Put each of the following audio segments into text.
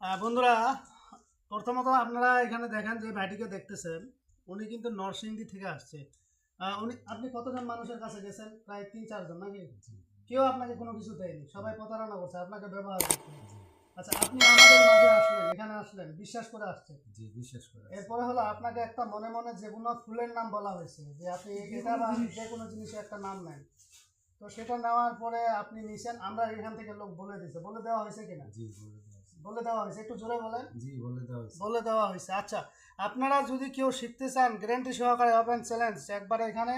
বন্ধুরা প্রথমত আপনারা এখানে দেখেন যে ভাইটিকে দেখতেছেন উনি কিন্তু নরসিংদী থেকে আসছে। উনি আপনি কতজন মানুষের কাছে গেছেন? প্রায় তিন চারজন নাকি? কেউ আপনাকে কোনো কিছু দেয়নি সবাই প্রতারণা করছে আপনাকে ব্যবহার করছে। আচ্ছা আপনি আমাদের মাঝে আসলেন এখানে আসলেন বিশ্বাস করে আসছেন? জি বিশেষ করে এরপরে হলো আপনাকে একটা মনে মনে যে কোনো ফুলের নাম বলা হয়েছে যে আপনি এটা বা যে কোনো জিনিসের একটা নাম নেন। তো সেটা নেওয়ার পরে আপনি নিছেন আমরা এখান থেকে লোক বলে দিছে বলে দেওয়া হয়েছে কিনা? জি বলে। বলে দেওয়া হয়েছে একটু জোরে বলেন। জি বলে দেওয়া হয়েছে। বলে দেওয়া হয়েছে আচ্ছা। আপনারা যদি কেউ শিখতে চান গ্যারেন্টি সহকারে ওপেন চ্যালেঞ্জ একবার এখানে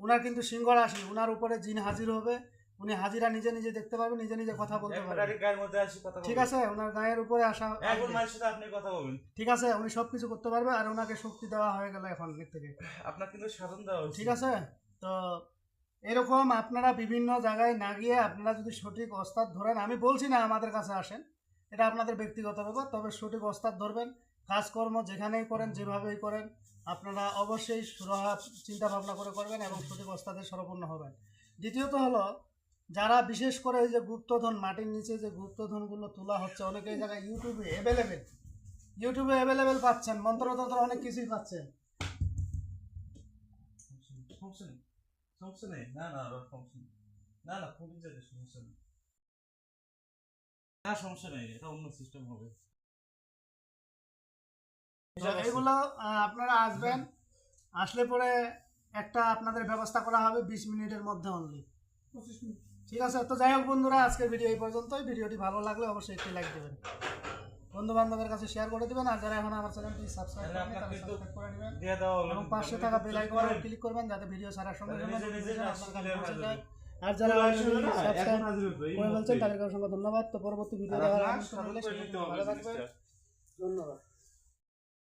উনার কিন্তু সিংহর আসি উনার উপরে জিন হাজির হবে উনি হাজিরা নিজে নিজে দেখতে পারবেন নিজে নিজে কথা বলতে পারবেন গায়ের মধ্যে আসি কথা ঠিক আছে ওনার গায়ের উপরে আসা এখন আসবে। মায়ের সাথে আপনি কথা বলবেন। ঠিক আছে উনি সব কিছু করতে পারবে আর ওনাকে শক্তি দেওয়া হয়ে গেল এখন দিক থেকে। আপনার কিন্তু সাধন দেওয়া ঠিক আছে তো এরকম আপনারা বিভিন্ন জায়গায় না গিয়ে আপনারা যদি সঠিক ওস্তাদ ধরেন আমি বলছি না আমাদের কাছে আসেন এটা আপনাদের ব্যক্তিগত ব্যাপার, তবে সঠিক ওস্তাদ ধরবেন, কাজকর্ম যেখানেই করেন, যেভাবেই করেন, আপনারা অবশ্যই সুরাহা চিন্তা ভাবনা করে করবেন এবং সঠিক ওস্তাদের সরপূর্ণ হবেন। দ্বিতীয়ত হলো, যারা বিশেষ করে এই যে গুপ্তধন, মাটির নিচে যে গুপ্তধনগুলো তোলা হচ্ছে, অনেকে এই জায়গায় ইউটিউবে অ্যাভেলেবেল ইউটিউবে অ্যাভেলেবেল পাচ্ছেন মন্ত্রতন্ত্র অনেক কিছুই পাচ্ছেন। না না না না নেই। না সমস্যা নেই এটা অন্য সিস্টেম হবে। এগুলো আপনারা আসবেন আসলে পরে একটা আপনাদের ব্যবস্থা করা হবে বিশ মিনিটের মধ্যে অনলি ঠিক আছে? তো যাই হোক বন্ধুরা আজকের ভিডিও এই পর্যন্তই। ভিডিওটি ভালো লাগলে অবশ্যই একটি লাইক দেবেন। বন্ধু বান্ধবের কাছে শেয়ার করে দেবেন আর যারা এখন আমার চ্যানেলটি সাবস্ক্রাইব তারা সাবস্ক্রাইব করে নেবেন। এবং পাশে থাকা বেল আইকনে ক্লিক করবেন যাতে ভিডিও ছাড়ার সঙ্গে সঙ্গে আপনার কাছে পৌঁছে যায়। আর যারা বলছেন তাদেরকে অসংখ্য ধন্যবাদ। তো পরবর্তী ভিডিও দেখার ধন্যবাদ।